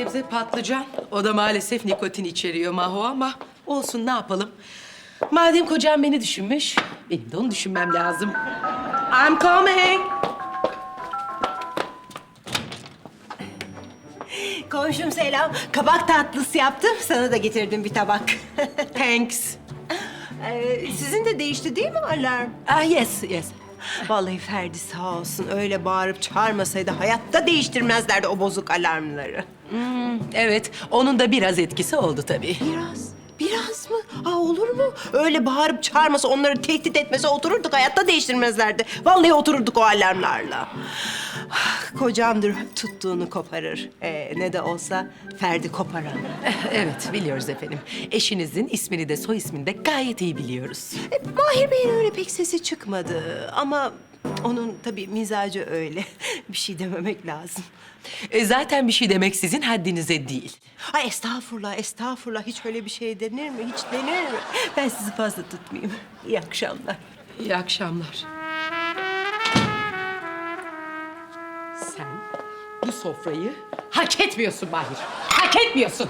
sebze patlıcan. O da maalesef nikotin içeriyor Maho ama olsun ne yapalım. Madem kocam beni düşünmüş, benim de onu düşünmem lazım. I'm coming. Komşum selam. Kabak tatlısı yaptım. Sana da getirdim bir tabak. Thanks. Ee, sizin de değişti değil mi alarm? Ah yes, yes. Vallahi Ferdi sağ olsun öyle bağırıp çağırmasaydı hayatta değiştirmezlerdi o bozuk alarmları. Evet, onun da biraz etkisi oldu tabii. Biraz? Aa olur mu? Öyle bağırıp çağırmasa, onları tehdit etmese otururduk hayatta değiştirmezlerdi. Vallahi otururduk o alarmlarla. Ah, Kocamdır tuttuğunu koparır. Ee, ne de olsa Ferdi koparan. Evet, biliyoruz efendim. Eşinizin ismini de soy ismini de gayet iyi biliyoruz. E, Mahir Bey'in öyle pek sesi çıkmadı ama onun tabii mizacı öyle. Bir şey dememek lazım. E, zaten bir şey demek sizin haddinize değil. Ay estağfurullah, estağfurullah. Hiç öyle bir şey denir mi? Hiç denir mi? Ben sizi fazla tutmayayım. İyi akşamlar. İyi akşamlar. Sen bu sofrayı hak etmiyorsun Mahir. Hak etmiyorsun.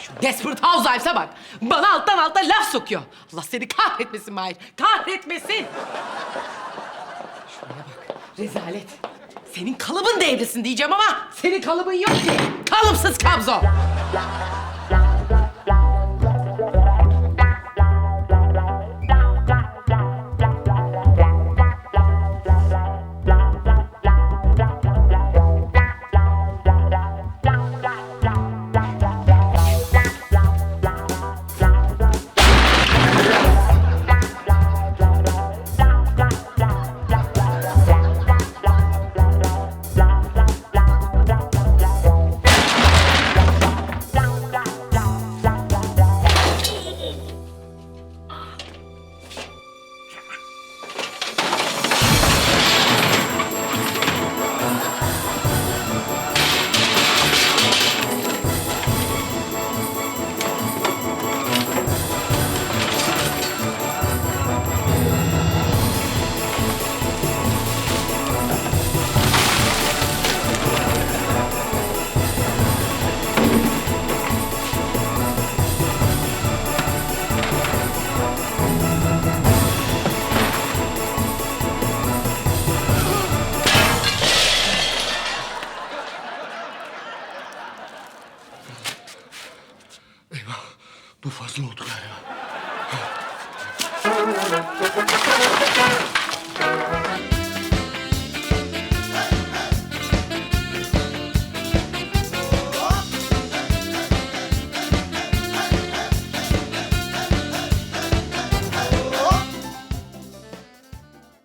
Şu Desperate Housewives'a bak. Bana alttan alta laf sokuyor. Allah seni kahretmesin Mahir. Kahretmesin. Şuraya bak. Rezalet. Senin kalıbın devresin diyeceğim ama senin kalıbın yok ki. Kalıpsız kabzo. Bu fazla oldu galiba.